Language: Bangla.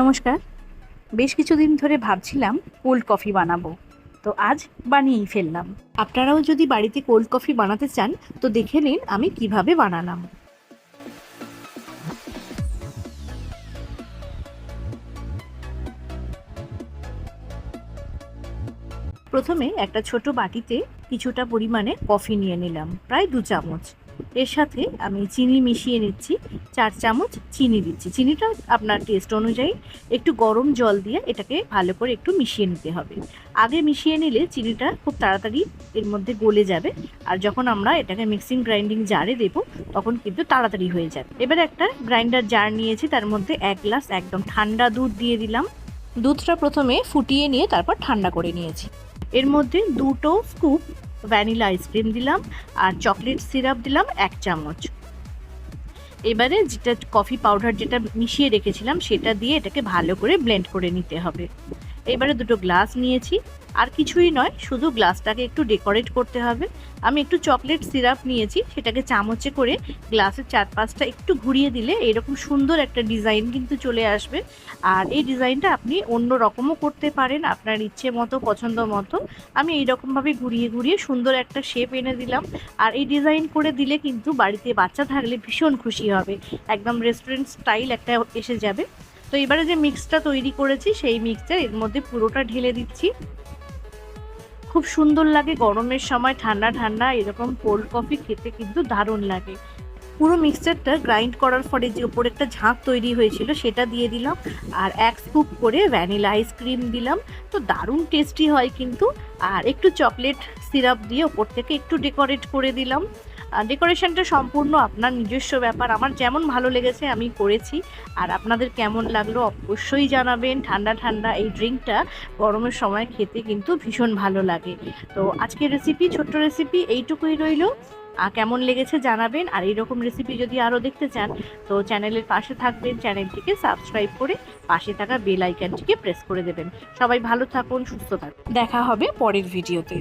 নমস্কার। বেশ কিছুদিন ধরে ভাবছিলাম কোল্ড কফি বানাবো। তো আজ বানিয়েই ফেললাম। আপনারাও যদি বাড়িতে কোল্ড কফি বানাতে চান, তো দেখে নিন আমি কীভাবে বানালাম। প্রথমে একটা ছোট বাটিতে কিছুটা পরিমাণে কফি নিয়ে নিলাম, প্রায় দু চামচ। এর সাথে আমি চিনি মিশিয়ে নিচ্ছি। চার চামচ চিনি দিচ্ছি। চিনিটা আপনার টেস্ট অনুযায়ী একটু গরম জল দিয়ে এটাকে ভালো করে একটু মিশিয়ে নিতে হবে। আগে মিশিয়ে নিলে চিনিটা খুব তাড়াতাড়ি এর মধ্যে গলে যাবে আর যখন আমরা এটাকে মিক্সিং গ্রাইন্ডিং জারে দেবো, তখন কিন্তু তাড়াতাড়ি হয়ে যাবে। এবার একটা গ্রাইন্ডার জার নিয়েছি, তার মধ্যে এক গ্লাস একদম ঠান্ডা দুধ দিয়ে দিলাম। দুধটা প্রথমে ফুটিয়ে নিয়ে তারপর ঠান্ডা করে নিয়েছি। এর মধ্যে দুটো স্কুপ ভ্যানিলা আইসক্রিম দিলাম আর চকলেট সিরাপ দিলাম এক চামচ। এবারে যেটা কফি পাউডার যেটা মিশিয়ে রেখেছিলাম, সেটা দিয়ে এটাকে ভালো করে ব্লেন্ড করে নিতে হবে। এবারে দুটো গ্লাস নিয়েছি। আর কিছুই নয়, শুধু গ্লাসটাকে একটু ডেকোরেট করতে হবে। আমি একটু চকলেট সিরাপ নিয়েছি, সেটাকে চামচে করে গ্লাসের চারপাশটা একটু ঘুরিয়ে দিলে এরকম সুন্দর একটা ডিজাইন কিন্তু চলে আসবে। আর এই ডিজাইনটা আপনি অন্য রকমও করতে পারেন, আপনার ইচ্ছে মতো, পছন্দ মতো। আমি এইরকমভাবে ঘুরিয়ে ঘুরিয়ে সুন্দর একটা শেপ এনে দিলাম। আর এই ডিজাইন করে দিলে কিন্তু বাড়িতে বাচ্চা থাকলে ভীষণ খুশি হবে। একদম রেস্টুরেন্ট স্টাইল একটা এসে যাবে। তো এবারে যে মিক্সটা তৈরি করেছি, সেই মিক্সটা এর মধ্যে পুরোটা ঢেলে দিচ্ছি। খুব সুন্দর লাগে গরমের সময়, ঠান্ডা ঠান্ডা, এরকম কোল্ড কফি খেতে কিন্তু দারুণ লাগে। পুরো মিক্সচারটা গ্রাইন্ড করার পরে যে ওপরে একটা ঝাঁক তৈরি হয়েছিল, সেটা দিয়ে দিলাম। আর এক স্কুপ করে ভ্যানিলা আইসক্রিম দিলাম। তো দারুণ টেস্টি হয় কিন্তু। আর একটু চকলেট সিরাপ দিয়ে ওপর থেকে একটু ডেকোরেট করে দিলাম। ডেকোরেশনটা সম্পূর্ণ আপনার নিজস্ব ব্যাপার। আমার যেমন ভালো লেগেছে, আমি করেছি। আর আপনাদের কেমন লাগল অবশ্যই জানাবেন। ঠান্ডা ঠান্ডা এই ড্রিঙ্কটা গরমের সময় খেতে কিন্তু ভীষণ ভালো লাগে। তো আজকের রেসিপি ছোট্ট রেসিপি এইটুকুই রইল। কেমন লেগেছে জানাবেন। আর এইরকম রেসিপি যদি আরও দেখতে চান, তো চ্যানেলের পাশে থাকবেন। চ্যানেলটিকে সাবস্ক্রাইব করে পাশে থাকা বেল আইকনটিকে প্রেস করে দেবেন। সবাই ভালো থাকুন, সুস্থ থাকুন। দেখা হবে পরের ভিডিওতে